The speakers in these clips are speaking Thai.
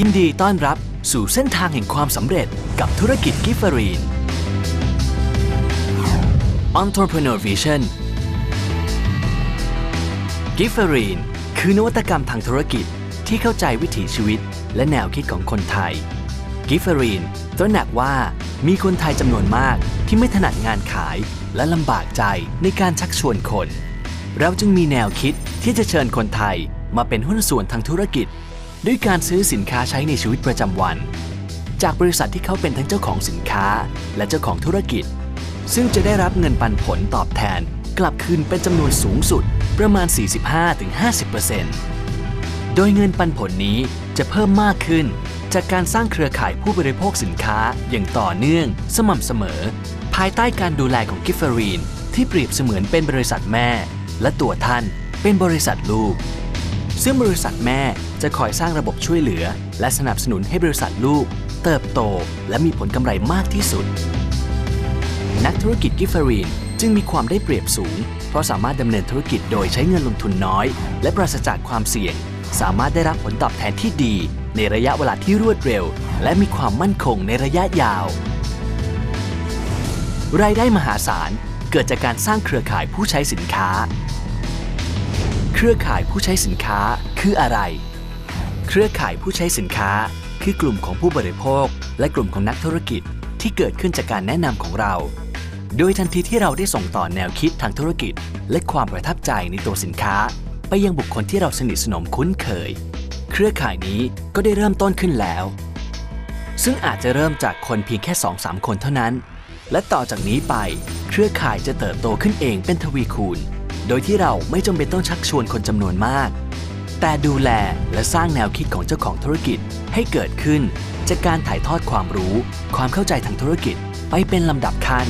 ยินดีต้อนรับสู่เส้นทางแห่งความสำเร็จกับธุรกิจกิฟเฟอรีน Entrepreneur Vision กิฟเฟอรีนคือนวัตกรรมทางธุรกิจที่เข้าใจวิถีชีวิต และแนวคิดของคนไทยกิฟเฟอรีนตระหนักว่ามีคนไทยจำนวนมากที่ไม่ถนัดงานขายและลำบากใจในการชักชวนคน เราจึงมีแนวคิดที่จะเชิญคนไทยมาเป็นหุ้นส่วนทางธุรกิจ ด้วยการซื้อสินค้าใช้ในชีวิตประจำวัน จากบริษัทที่เขาเป็นทั้งเจ้าของสินค้าและเจ้าของธุรกิจ ซึ่งจะได้รับเงินปันผลตอบแทนกลับคืนเป็นจำนวนสูงสุดประมาณ 45-50%โดยเงินปันผลนี้จะเพิ่มมากขึ้น จากการสร้างเครือข่ายผู้บริโภคสินค้าอย่างต่อเนื่อง สม่ำเสมอ ภายใต้การดูแลของกิฟเฟอรีนที่เปรียบเสมือนเป็นบริษัทแม่ และตัวท่านเป็นบริษัทลูก ซึ่งบริษัทแม่จะคอยสร้างระบบช่วยเหลือ และสนับสนุนให้บริษัทลูก เติบโต และมีผลกำไรมากที่สุด นักธุรกิจกิฟเฟอรีนจึงมีความได้เปรียบสูง เพราะสามารถดำเนินธุรกิจโดยใช้เงินลงทุนน้อย และปราศจากความเสี่ยง สามารถได้รับผลตอบแทนที่ดี ในระยะเวลาที่รวดเร็ว และมีความมั่นคงในระยะยาว รายได้มหาศาลเกิดจากการสร้างเครือข่ายผู้ใช้สินค้า เครือข่ายผู้ใช้สินค้าคืออะไร เครือข่ายผู้ใช้สินค้า คือกลุ่มของผู้บริโภค และกลุ่มของนักธุรกิจที่เกิดขึ้นจากการแนะนำของเรา โดยทันทีที่เราได้ส่งต่อแนวคิดทางธุรกิจ และความประทับใจในตัวสินค้า ไปยังบุคคลที่เราสนิทสนมคุ้นเคย เครือข่ายนี้ก็ได้เริ่มต้นขึ้นแล้ว ซึ่งอาจจะเริ่มจากคนเพียงแค่ 2-3 คนเท่านั้น และต่อจากนี้ไป เครือข่ายจะเติบโตขึ้นเองเป็นทวีคูณ โดยที่เราไม่จำเป็นต้องชักชวนคนจำนวนมาก แต่ดูแลและสร้างแนวคิดของเจ้าของธุรกิจให้เกิดขึ้น จากการถ่ายทอดความรู้ ความเข้าใจทางธุรกิจไปเป็นลำดับขั้น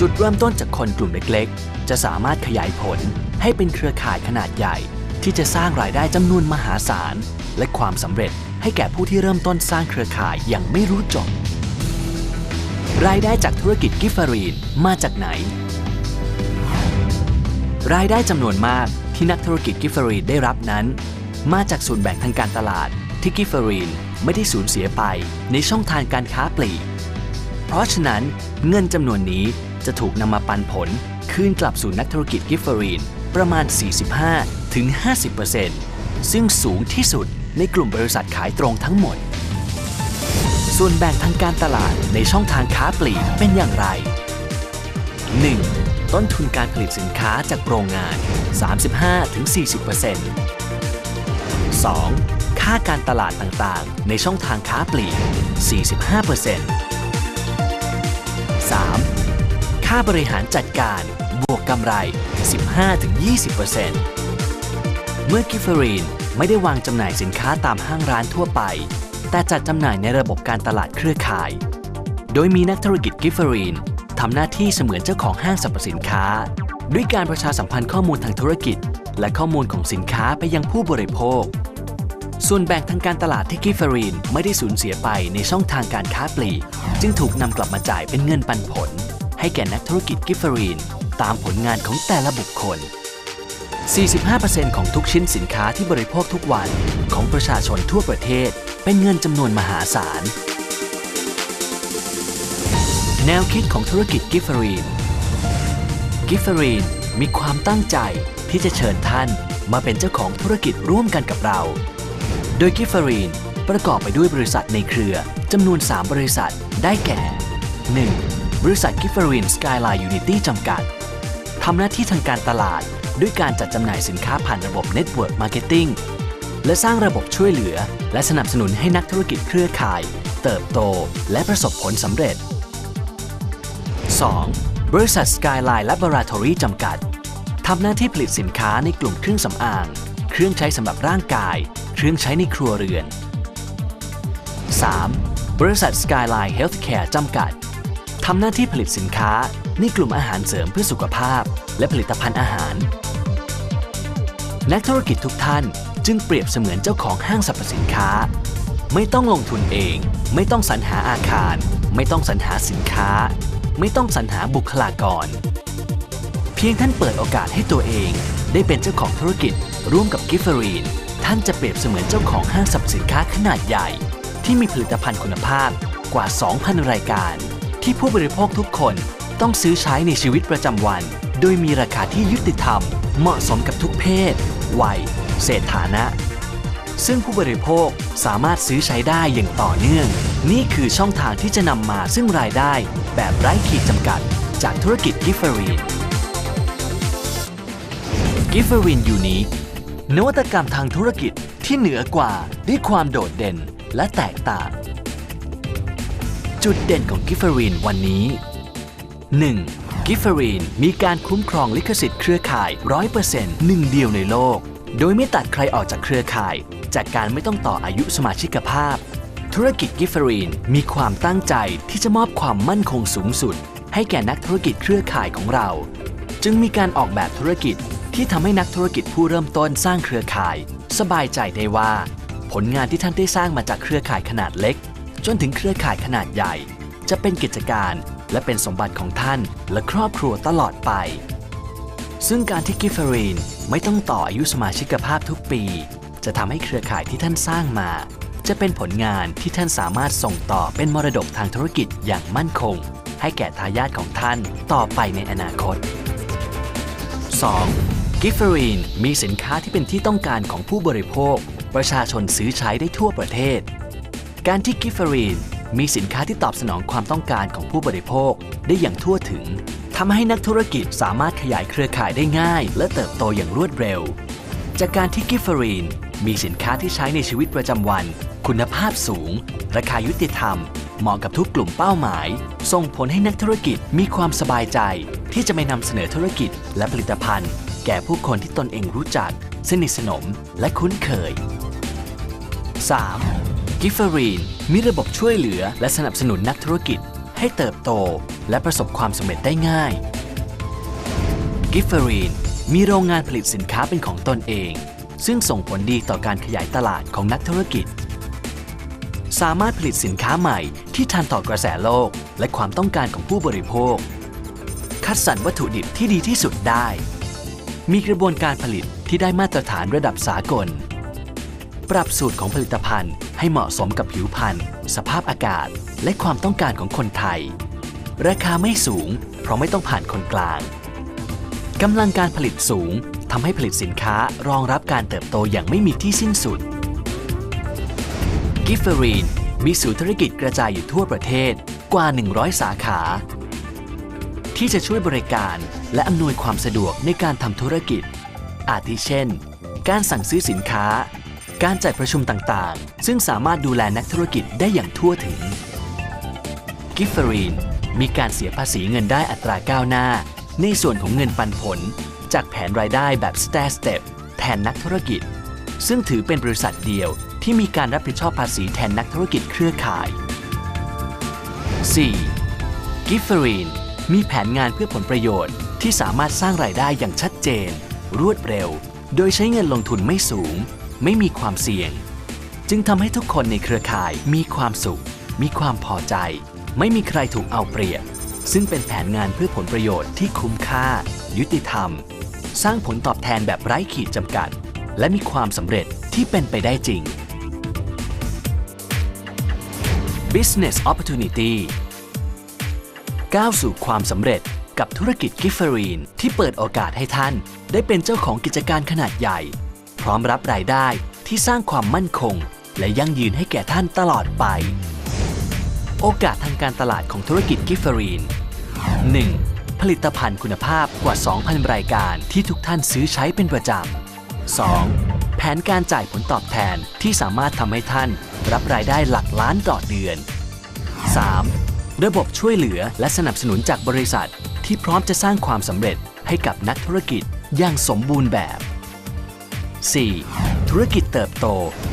จุดเริ่มต้นจากคนกลุ่มเล็กๆ จะสามารถขยายผลให้เป็นเครือข่ายขนาดใหญ่ ที่จะสร้างรายได้จำนวนมหาศาล และความสำเร็จให้แก่ผู้ที่เริ่มต้นสร้างเครือข่ายอย่างไม่รู้จบรายได้จากธุรกิจกิฟฟอรีนมาจากไหน รายได้จำนวนมากที่นักธุรกิจกิฟเฟอรีนได้รับนั้น มาจากส่วนแบ่งทางการตลาดที่กิฟเฟอรีนไม่ได้สูญเสียไปในช่องทางการค้าปลีก เพราะฉะนั้นเงินจำนวนนี้จะถูกนำมาปันผล คืนกลับสู่นักธุรกิจกิฟเฟอรีนประมาณ 45-50%ซึ่งสูงที่สุดในกลุ่มบริษัทขายตรงทั้งหมด ส่วนแบ่งทางการตลาดในช่องทางค้าปลีกเป็นอย่างไร 1. ต้นทุนการผลิตสินค้าจากโรงงาน 35-40% 2. ค่าการตลาดต่างๆ ในช่องทางค้าปลีก 45% 3. ค่าบริหารจัดการบวกกำไร 15-20%เมื่อกิฟเฟอรีนไม่ได้วางจำหน่ายสินค้าตามห้างร้านทั่วไป แต่จัดจำหน่ายในระบบการตลาดเครือข่าย โดยมีนักธุรกิจกิฟเฟอรีน ทำหน้าที่เสมือนเจ้าของห้างสรรพสินค้า ด้วยการประชาสัมพันธ์ข้อมูลทางธุรกิจ และข้อมูลของสินค้าไปยังผู้บริโภค ส่วนแบ่งทางการตลาดที่กิฟเฟอรีนไม่ได้สูญเสียไปในช่องทางการค้าปลีก จึงถูกนำกลับมาจ่ายเป็นเงินปันผล ให้แก่นักธุรกิจกิฟเฟอรีนตามผลงานของแต่ละบุคคล 45%ของทุกชิ้นสินค้าที่บริโภคทุกวันของประชาชนทั่วประเทศเป็นเงินจำนวนมหาศาล แนวคิดของธุรกิจกิฟเฟอรีนกิฟเฟอรีนมีความตั้งใจที่จะเชิญท่านมาเป็นเจ้าของธุรกิจร่วมกันกับเรา โดยกิฟเฟอรีนประกอบไปด้วยบริษัทในเครือจำนวน 3 บริษัทได้แก่ 1. บริษัทกิฟเฟอรีนสกายไลน์ยูนิตี้จำกัดทำหน้าที่ทางการตลาดด้วยการจัดจำหน่ายสินค้าผ่านระบบ Network Marketing และสร้างระบบช่วยเหลือ และสนับสนุนให้นักธุรกิจเครือข่าย เติบโต และประสบผลสำเร็จ 2. บริษัท Skyline Laboratory จำกัด ทำหน้าที่ผลิตสินค้าในกลุ่มเครื่องสำอาง เครื่องใช้สำหรับร่างกาย เครื่องใช้ในครัวเรือน 3. บริษัท Skyline Healthcare จำกัด ทำหน้าที่ผลิตสินค้าในกลุ่มอาหารเสริมเพื่อสุขภาพ และผลิตภัณฑ์อาหาร นักธุรกิจทุกท่านจึงเปรียบเสมือนเจ้าของห้างสรรพสินค้า ไม่ต้องลงทุนเอง ไม่ต้องสรรหาอาคาร ไม่ต้องสรรหาสินค้า ไม่ต้องสรรหาบุคลากร เพียงท่านเปิดโอกาสให้ตัวเอง ได้เป็นเจ้าของธุรกิจ ร่วมกับกิฟเฟอรีน ท่านจะเปรียบเสมือนเจ้าของห้างสรรพสินค้าขนาดใหญ่ ที่มีผลิตภัณฑ์คุณภาพกว่า 2,000 รายการ ที่ผู้บริโภคทุกคนต้องซื้อใช้ในชีวิตประจำวัน โดยมีราคาที่ยุติธรรม เหมาะสมกับทุกเพศ วัย เศรษฐานะ ซึ่งผู้บริโภคสามารถซื้อใช้ได้อย่างต่อเนื่อง นี่คือช่องทางที่จะนำมาซึ่งรายได้ แบบไร้ขีดจำกัด จากธุรกิจกิฟเฟอรีนกิฟเฟอรีนยูนิคนวัตกรรมทางธุรกิจที่เหนือกว่าด้วยความโดดเด่นและแตกต่าง จุดเด่นของกิฟเฟอรีนวันนี้ 1. กิฟเฟอรีนมีการคุ้มครองลิขสิทธิ์เครือข่าย 100%หนึ่งเดียวในโลก โดยไม่ตัดใครออกจากเครือข่าย จากการไม่ต้องต่ออายุสมาชิกภาพ ธุรกิจกิฟเฟอรีนมีความตั้งใจที่จะมอบความมั่นคงสูงสุด ให้แก่นักธุรกิจเครือข่ายของเรา จึงมีการออกแบบธุรกิจที่ทำให้นักธุรกิจผู้เริ่มต้นสร้างเครือข่าย สบายใจได้ว่า ผลงานที่ท่านได้สร้างมาจากเครือข่ายขนาดเล็ก จนถึงเครือข่ายขนาดใหญ่ จะเป็นกิจการและเป็นสมบัติของท่านและครอบครัวตลอดไป ซึ่งการที่กิฟเฟอรีนไม่ต้องต่ออายุสมาชิกภาพทุกปี จะทำให้เครือข่ายที่ท่านสร้างมา จะเป็นผลงานที่ท่านสามารถส่งต่อเป็นมรดกทางธุรกิจอย่างมั่นคง ให้แก่ทายาทของท่านต่อไปในอนาคต 2. กิฟเฟอรีนมีสินค้าที่เป็นที่ต้องการของผู้บริโภค ประชาชนซื้อใช้ได้ทั่วประเทศ การที่กิฟเฟอรีนมีสินค้าที่ตอบสนองความต้องการของผู้บริโภคได้อย่างทั่วถึงทำให้นักธุรกิจสามารถขยายเครือข่ายได้ง่าย และเติบโตอย่างรวดเร็ว จากการที่กิฟเฟอรีน มีสินค้าที่ใช้ในชีวิตประจำวัน คุณภาพสูง ราคายุติธรรม เหมาะกับทุกกลุ่มเป้าหมาย ส่งผลให้นักธุรกิจมีความสบายใจ ที่จะไปนำเสนอธุรกิจและผลิตภัณฑ์ แก่ผู้คนที่ตนเองรู้จัก สนิทสนมและคุ้นเคย 3. กิฟเฟอรีนมีระบบช่วยเหลือและสนับสนุนนักธุรกิจ ให้เติบโต และประสบความสำเร็จได้ง่ายกิฟเฟอรีนมีโรงงานผลิตสินค้าเป็นของตนเอง ซึ่งส่งผลดีต่อการขยายตลาดของนักธุรกิจ สามารถผลิตสินค้าใหม่ที่ทันต่อกระแสโลก และความต้องการของผู้บริโภค คัดสรรวัตถุดิบที่ดีที่สุดได้ มีกระบวนการผลิตที่ได้มาตรฐานระดับสากล ปรับสูตรของผลิตภัณฑ์ให้เหมาะสมกับผิวพรรณสภาพอากาศ และความต้องการของคนไทย ราคาไม่สูง เพราะไม่ต้องผ่านคนกลางกำลังการผลิตสูง ทำให้ผลิตสินค้ารองรับการเติบโตอย่างไม่มีที่สิ้นสุด กิฟเฟอรีนมีศูนย์ธุรกิจกระจายอยู่ทั่วประเทศกว่า 100 สาขา ที่จะช่วยบริการและอำนวยความสะดวกในการทำธุรกิจ อาทิเช่น การสั่งซื้อสินค้า การจัดประชุมต่างๆ ซึ่งสามารถดูแลนักธุรกิจได้อย่างทั่วถึง กิฟเฟอรีนมีการเสียภาษีเงินได้อัตราก้าวหน้า ในส่วนของเงินปันผล จากแผนรายได้แบบ Stair Step แทนนักธุรกิจ ซึ่งถือเป็นบริษัทเดียวที่มีการรับผิดชอบภาษีแทนนักธุรกิจเครือข่าย 4. กิฟเฟอรีนมีแผนงานเพื่อผลประโยชน์ที่สามารถสร้างรายได้อย่างชัดเจน รวดเร็ว โดยใช้เงินลงทุนไม่สูง ไม่มีความเสี่ยง จึงทำให้ทุกคนในเครือข่ายมีความสุข มีความพอใจ ไม่มีใครถูกเอาเปรียบ ซึ่งเป็นแผนงานเพื่อผลประโยชน์ที่คุ้มค่า ยุติธรรม สร้างผลตอบแทนแบบไร้ขีดจำกัด และมีความสำเร็จที่เป็นไปได้จริง Business Opportunity ก้าวสู่ความสำเร็จกับธุรกิจกิฟเฟอรีนที่เปิดโอกาสให้ท่าน ได้เป็นเจ้าของกิจการขนาดใหญ่ พร้อมรับรายได้ที่สร้างความมั่นคง และยั่งยืนให้แก่ท่านตลอดไป โอกาสทางการตลาดของธุรกิจกิฟเฟอรีน 1. ผลิตภัณฑ์คุณภาพกว่า 2,000 รายการที่ทุกท่านซื้อใช้เป็นประจำ 2. แผนการจ่ายผลตอบแทนที่สามารถทำให้ท่านรับรายได้หลักล้านต่อเดือน 3. ระบบช่วยเหลือและสนับสนุนจากบริษัท ที่พร้อมจะสร้างความสำเร็จให้กับนักธุรกิจอย่างสมบูรณ์แบบ 4. ธุรกิจเติบโต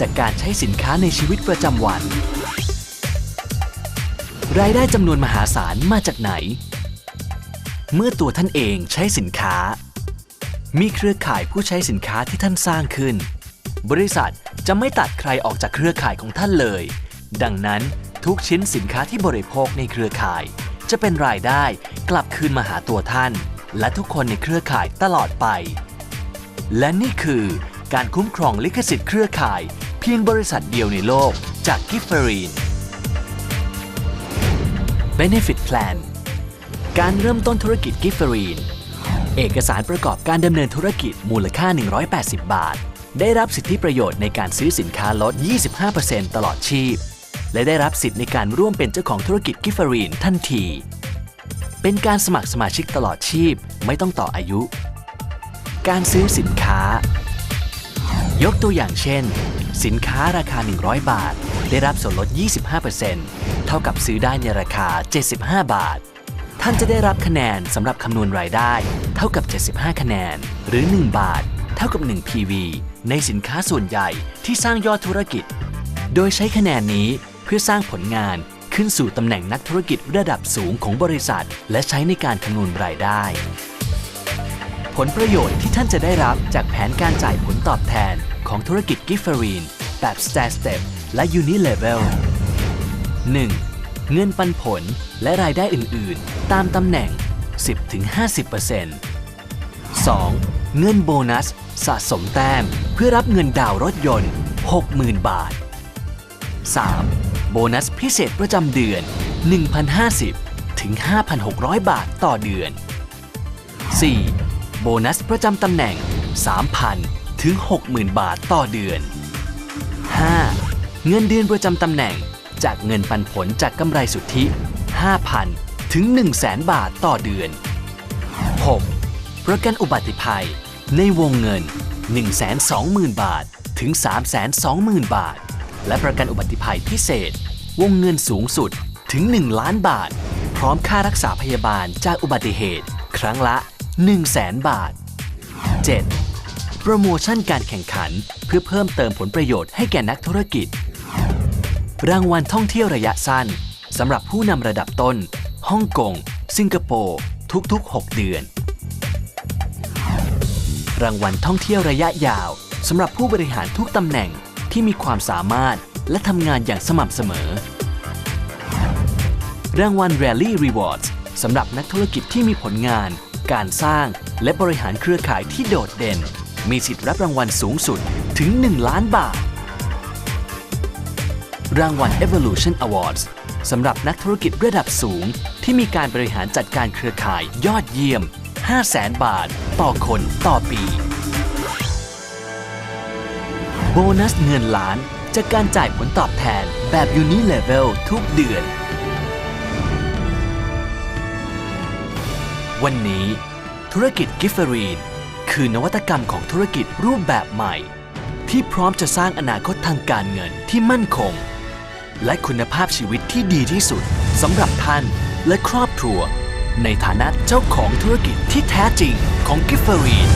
จากการใช้สินค้าในชีวิตประจำวัน รายได้จำนวนมหาศาลมาจากไหน เมื่อตัวท่านเองใช้สินค้า มีเครือข่ายผู้ใช้สินค้าที่ท่านสร้างขึ้น บริษัทจะไม่ตัดใครออกจากเครือข่ายของท่านเลย ดังนั้นทุกชิ้นสินค้าที่บริโภคในเครือข่าย จะเป็นรายได้กลับคืนมาหาตัวท่าน และทุกคนในเครือข่ายตลอดไป และนี่คือการคุ้มครองลิขสิทธิ์เครือข่าย เพียงบริษัทเดียวในโลกจากกิฟเฟอรีน Benefit Plan การเริ่มต้นธุรกิจกิฟเฟอรีน เอกสารประกอบการดำเนินธุรกิจมูลค่า 180 บาท ได้รับสิทธิประโยชน์ในการซื้อสินค้าลด 25%ตลอดชีพ และได้รับสิทธิในการร่วมเป็นเจ้าของธุรกิจกิฟเฟอรีนทันที เป็นการสมัครสมาชิกตลอดชีพไม่ต้องต่ออายุ การซื้อสินค้า ยกตัวอย่างเช่น สินค้าราคา 100 บาท ได้รับส่วนลด 25%เท่ากับซื้อได้ในราคา 75 บาท ท่านจะได้รับคะแนนสำหรับคำนวณรายได้ เท่ากับ 75 คะแนน หรือ 1 บาท เท่ากับ 1 PV ในสินค้าส่วนใหญ่ที่สร้างยอดธุรกิจ โดยใช้คะแนนนี้เพื่อสร้างผลงานขึ้นสู่ตำแหน่งนักธุรกิจระดับสูงของบริษัท และใช้ในการคำนวณรายได้ ผลประโยชน์ที่ท่านจะได้รับจากแผนการจ่ายผลตอบแทนของธุรกิจกิฟเฟอรีนแบบ Stair Step และ Unilevel 1. เงินปันผล และรายได้อื่น ๆ ตามตำแหน่ง 10-50% 2. เงินโบนัส สะสมแต้ม เพื่อรับเงินดาวน์รถยนต์ 60,000 บาท 3. โบนัสพิเศษประจำเดือน 1,050 ถึง 5,600 บาทต่อเดือน 4. โบนัสประจำตำแหน่ง 3,000 ถึง 60,000 บาทต่อเดือน 5. เงินเดือนประจำตำแหน่ง จากเงินปันผลจากกำไรสุทธิ 5,000 ถึง 100,000 บาทต่อเดือน 6. ประกันอุบัติภัย ในวงเงิน 120,000 บาท ถึง 320,000 บาท และประกันอุบัติภัยพิเศษ วงเงินสูงสุดถึง 1 ล้านบาท พร้อมค่ารักษาพยาบาลจากอุบัติเหตุ ครั้งละ 100,000 บาท 7. โปรโมชั่นการแข่งขันเพื่อเพิ่มเติมผลประโยชน์ให้แก่นักธุรกิจ รางวัลท่องเที่ยวระยะสั้นสำหรับผู้นำระดับต้น ฮ่องกง สิงคโปร์ ทุกๆ 6 เดือน รางวัลท่องเที่ยวระยะยาวสำหรับผู้บริหารทุกตำแหน่งที่มีความสามารถและทำงานอย่างสม่ำเสมอ รางวัล Rally Rewards สำหรับนักธุรกิจที่มีผลงาน การสร้างและบริหารเครือข่ายที่โดดเด่น มีสิทธิ์รับรางวัลสูงสุดถึง 1 ล้านบาท รางวัล Evolution Awards สำหรับนักธุรกิจระดับสูง ที่มีการบริหารจัดการเครือข่ายยอดเยี่ยม 500,000 บาท ต่อคนต่อปี โบนัสเงินล้านจากการจ่ายผลตอบแทนแบบ Unilevel ทุกเดือน วันนี้ ธุรกิจกิฟเฟอรีน คือนวัตกรรมของธุรกิจรูปแบบใหม่ ที่พร้อมจะสร้างอนาคตทางการเงินที่มั่นคง และคุณภาพชีวิตที่ดีที่สุดสำหรับท่านและครอบครัว ในฐานะเจ้าของธุรกิจที่แท้จริงของกิฟเฟอรีน